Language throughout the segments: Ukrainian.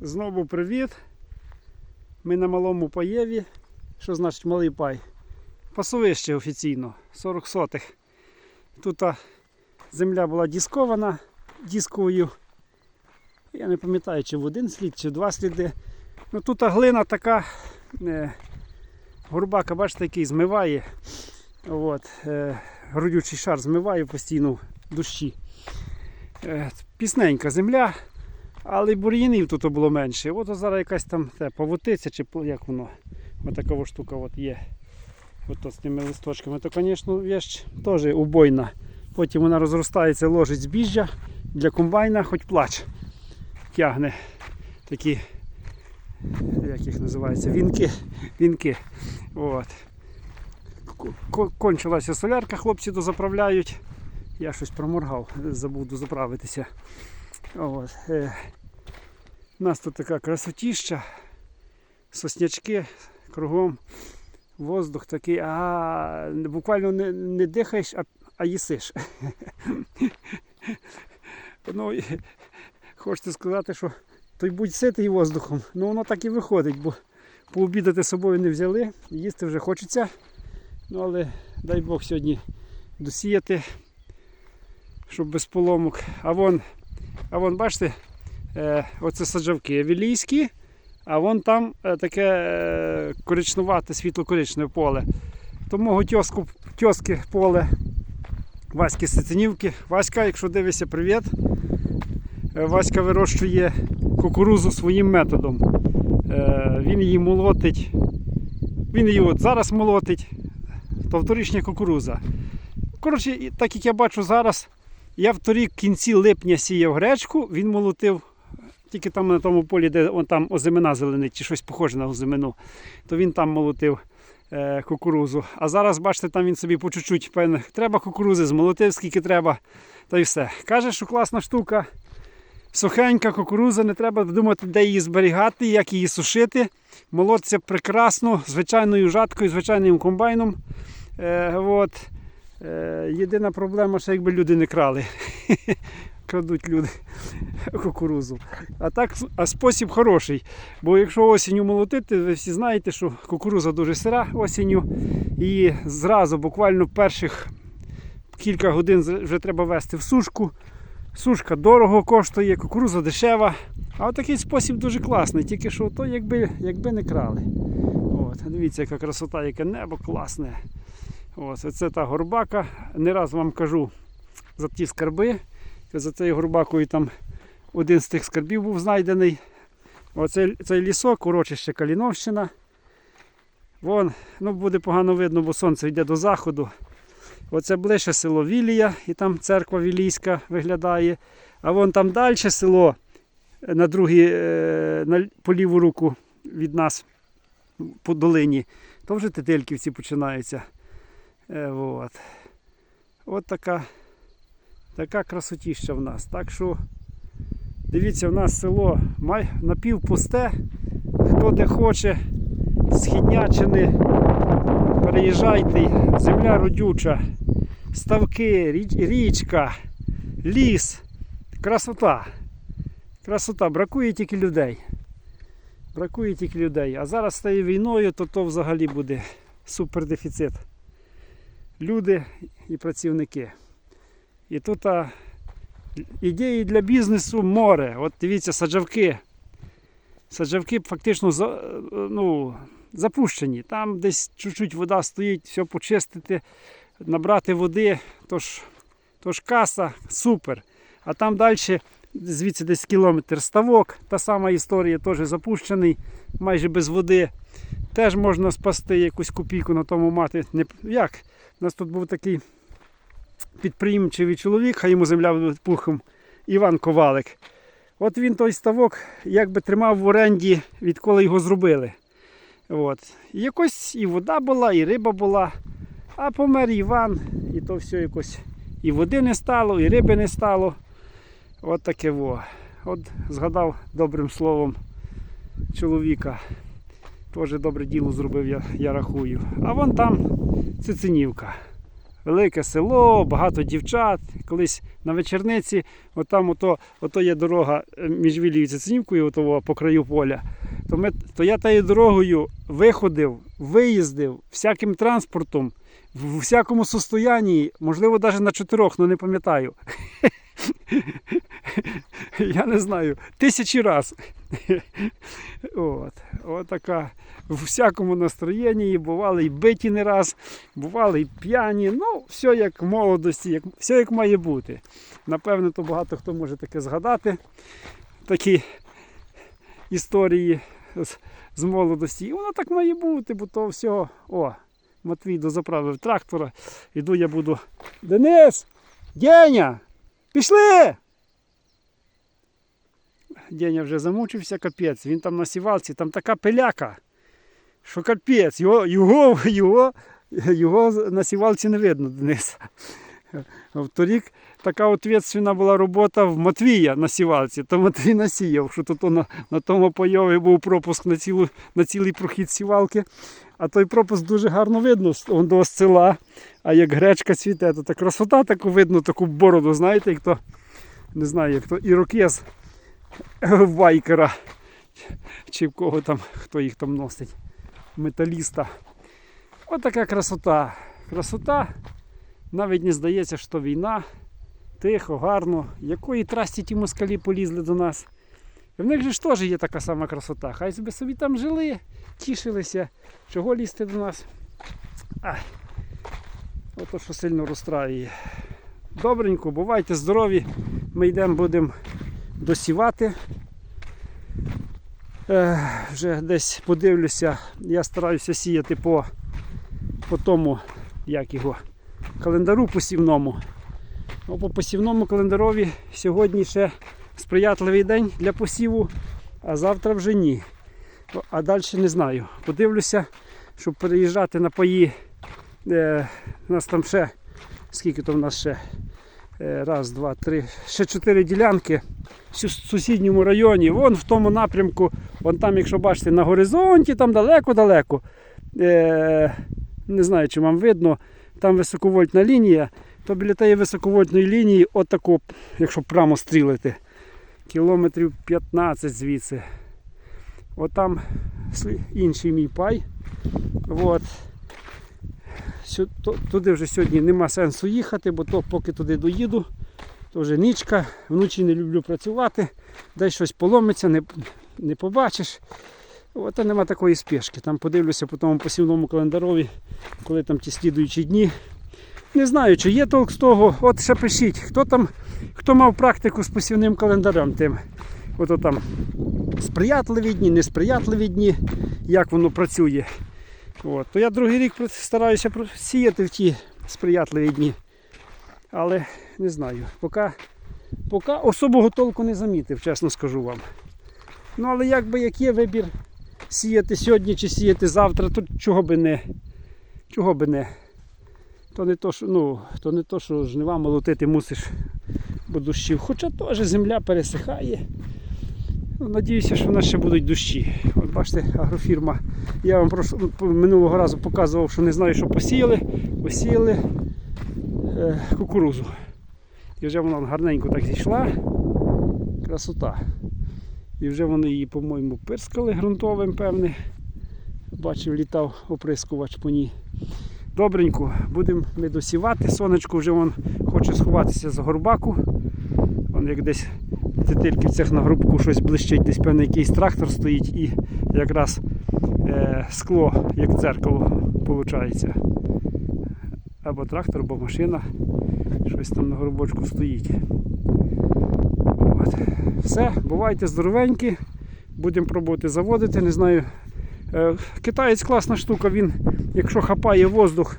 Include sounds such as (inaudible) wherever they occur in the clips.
Знову привіт. Ми на малому паєві. Що значить малий пай? Пасовище офіційно, 40 сотих. Тут земля була діскована дісковою. Я не пам'ятаю, чи в один слід, чи в два сліди. Ну тут глина така, е, горбака, бачите, який змиває. От, е, родючий шар змиває постійно в дощі. Е, пісненька земля. Але бур'янів тут було менше. От зараз якась там те, павутиця чи як воно. Ось така штука от є. От з тими листочками. То, звісно, вещь теж убойна. Потім вона розростається, ложить збіжжя для комбайна, хоч плач. Тягне такі, як їх називається, вінки. вінки. От. Кончилася солярка, хлопці дозаправляють. Я щось проморгав, забув дозаправитися. От. Е, у нас тут така красотіща, соснячки кругом, воздух такий, а буквально не, не дихаєш, а, а їсиш. (laughs) ну, хочете сказати, що той будь ситий воздухом, ну воно так і виходить, бо пообідати з собою не взяли, їсти вже хочеться. Ну але дай Бог сьогодні досіяти, щоб без поломок. А вон, а вон бачите, е, оце саджавки вілійські, а вон там е, таке е, коричнувате, світло-коричневе поле. То мого тьоску, тьоски поле Васьки Сицинівки. Васька, якщо дивишся, привіт. Васька вирощує кукурузу своїм методом. Він її молотить. Він її от зараз молотить, Товторічня кукуруза. Коротше, так як я бачу зараз, я в торік в кінці липня сіяв гречку, він молотив тільки там на тому полі, де он там озимина зеленить, чи щось похоже на озимину, то він там молотив е, кукурузу. А зараз, бачите, там він собі по чуть-чуть, певне, треба кукурузи, змолотив, скільки треба, та й все. Каже, що класна штука. Сухенька кукуруза, не треба думати, де її зберігати, як її сушити. Молоться прекрасно, звичайною жаткою, звичайним комбайном. Е, от. Е, єдина проблема, що якби люди не крали. (laughs) Крадуть люди кукурузу. А так, а спосіб хороший. Бо якщо осінню молотити, ви всі знаєте, що кукуруза дуже сира осінню. І зразу, буквально перших кілька годин вже треба вести в сушку. Сушка дорого коштує, кукуруза дешева. А отакий спосіб дуже класний, тільки що то якби, якби не крали. От, дивіться, яка красота, яке небо класне. Ось, оце та горбака. Не раз вам кажу за ті скарби. За цією горбакою там один з тих скарбів був знайдений. Оцей цей лісок, урочище Каліновщина. Вон, ну буде погано видно, бо сонце йде до заходу. Оце ближче село Вілія, і там церква Вілійська виглядає. А вон там далі село е, на другій, е, на, по ліву руку від нас по долині. То вже Тетельківці починаються. Е, от. От така, така красотіща в нас. Так що дивіться, в нас село напівпусте. Хто де хоче, східнячини, переїжджайте, земля родюча, ставки, річ- річка, ліс, красота. Красота, бракує тільки людей. Бракує тільки людей. А зараз стає війною, то то взагалі буде супердефіцит. Люди і працівники. І тут а, ідеї для бізнесу море. От дивіться, саджавки. Саджавки фактично за, ну, запущені. Там десь чуть-чуть вода стоїть, все почистити, набрати води, тож, тож каса, супер. А там далі, звідси десь кілометр ставок, та сама історія теж запущений, майже без води. Теж можна спасти якусь копійку на тому мати. Не, як? У нас тут був такий підприємчивий чоловік, хай йому земля пухом, Іван Ковалик. От він той ставок якби тримав в оренді, відколи його зробили. От. І якось і вода була, і риба була. А помер Іван, і то все якось і води не стало, і риби не стало. От таке во. От згадав добрим словом чоловіка. Теж добре діло зробив, я, я рахую. А вон там Цицинівка. велике село, багато дівчат. Колись на вечорниці, отам ото, ото є дорога е, між Вілією і Цицинівкою, отого по краю поля. То, ми, то я тією дорогою виходив, виїздив всяким транспортом, в всякому состоянні, можливо, навіть на чотирьох, але не пам'ятаю. (laughs) (laughs) Я не знаю, тисячі раз. От, от така в всякому настроєнні, бували і биті не раз, бували і п'яні. Ну, все як в молодості, як, все як має бути. Напевно, то багато хто може таке згадати. Такі історії з, з молодості. І воно так має бути, бо то все. О, Матвій дозаправив трактора. Іду я буду. Денис! Деня! Пішли! Деня вже замучився, капець. Він там на сівалці, там така пиляка, що капець. Його, його, його, його на сівалці не видно Дениса. Торік така відповідальна була робота в Матвія на сівалці, то Матвій насіяв, що тут на, на тому пайові був пропуск на, цілу, на цілий прохід сівалки. А той пропуск дуже гарно видно до села. А як гречка цвіте, то та красота таку видно, таку бороду, знаєте, як то, не знаю, як то ірокез вайкера. Чи в кого там, хто їх там носить, металіста. Ось така красота. Красота. Навіть не здається, що війна. Тихо, гарно. Якої трасті ті москалі полізли до нас. І в них же ж теж є така сама красота. Хай собі собі там жили, тішилися. Чого лізти до нас? Ай. Ото що сильно розстраює. Добренько, бувайте здорові. Ми йдемо, будемо досівати. Е, вже десь подивлюся, я стараюся сіяти по, по тому, як його, календару посівному. Ну, по посівному календарові сьогодні ще сприятливий день для посіву, а завтра вже ні. Ну, А далі не знаю. Подивлюся, щоб переїжджати на паї. Е, у нас там ще, скільки то в нас ще? Е, раз, два, три, ще чотири ділянки в сусідньому районі. Вон в тому напрямку, вон там, якщо бачите, на горизонті, там далеко-далеко. Е, не знаю, чи вам видно, там високовольтна лінія, то біля тієї високовольтної лінії, отако, якщо прямо стрілити, кілометрів 15 звідси. Отам інший мій пай. От. Туди вже сьогодні нема сенсу їхати, бо то поки туди доїду, то вже нічка, вночі не люблю працювати, десь щось поломиться, не, не побачиш. От, нема такої спешки. Там подивлюся по тому посівному календарові, коли там ті слідуючі дні. Не знаю, чи є толк з того. От ще пишіть, хто там, хто мав практику з посівним календарем тим. Ото там сприятливі дні, несприятливі дні, як воно працює. От. То я другий рік стараюся сіяти в ті сприятливі дні. Але не знаю, поки, поки особого толку не замітив, чесно скажу вам. Ну але якби як є вибір сіяти сьогодні чи сіяти завтра, то чого би не. Чого би не. То не то, що, ну, то не то, що жнива молотити мусиш, бо дощів. Хоча теж земля пересихає. Ну, Надіюся, що в нас ще будуть дощі. Бачите, агрофірма. Я вам прошу, минулого разу показував, що не знаю, що посіяли. Посіяли е, кукурузу. І вже вона гарненько так зійшла. Красота. І вже вони її, по-моєму, пирскали ґрунтовим, певне. Бачив, літав оприскувач по ній. Добренько, будемо ми досівати. Сонечко вже вон хоче сховатися за горбаку. Вон як десь тетильківцях на горбку щось блищить, десь певний якийсь трактор стоїть і якраз е, скло, як дзеркало, виходить. Або трактор, або машина. Щось там на горбочку стоїть. От. Все, бувайте здоровенькі. Будемо пробувати заводити. Не знаю. Е, Китаєць класна штука, він, якщо хапає воздух,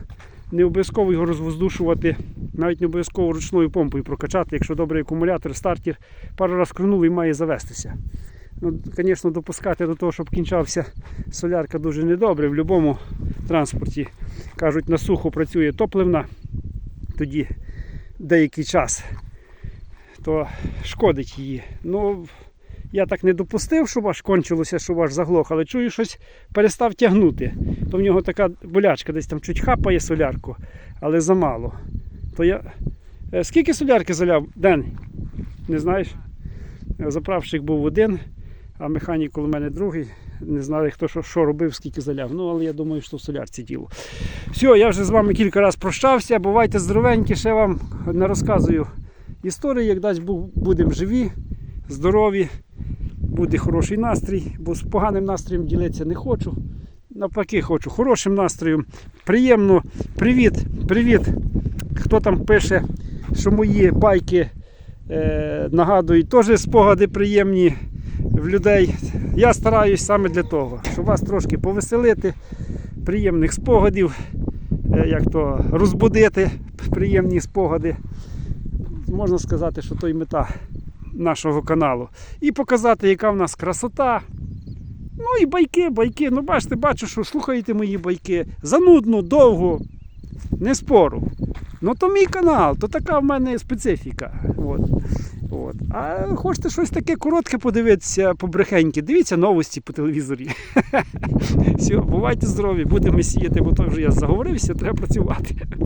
не обов'язково його розвоздушувати, навіть не обов'язково ручною помпою прокачати, якщо добрий акумулятор, стартер, пару раз крунув і має завестися. Ну, Звісно, допускати до того, щоб кінчався солярка дуже недобре. В будь-якому транспорті кажуть, на сухо працює топливна, тоді деякий час, то шкодить її. Ну, я так не допустив, щоб аж кончилося, щоб аж заглох, але чую, щось перестав тягнути. То в нього така болячка, десь там чуть хапає солярку, але замало. То я. Е, Скільки солярки заляв? День? Не знаєш? Е, Заправщик був один, а механік у мене другий. Не знали, хто що, що робив, скільки заляв. Ну, але я думаю, що в солярці діло. Все, я вже з вами кілька разів прощався. Бувайте здоровенькі, ще вам не розказую історії, як дасть будемо живі, здорові, буде хороший настрій, бо з поганим настроєм ділитися не хочу. Навпаки, хочу хорошим настроєм. Приємно. Привіт, привіт. Хто там пише, що мої байки е, нагадують, теж спогади приємні в людей. Я стараюсь саме для того, щоб вас трошки повеселити, приємних спогадів, е, як то розбудити приємні спогади. Можна сказати, що то й мета нашого каналу. І показати, яка в нас красота. Ну і байки, байки. Ну, бачите, бачу, що слухаєте мої байки. Занудно, довго, не спору. Ну то мій канал, то така в мене специфіка. От. От. А хочете щось таке коротке подивитися побрехеньки, дивіться новості по телевізорі. (laughs) Все, бувайте здорові, будемо сіяти, бо то вже я заговорився, треба працювати.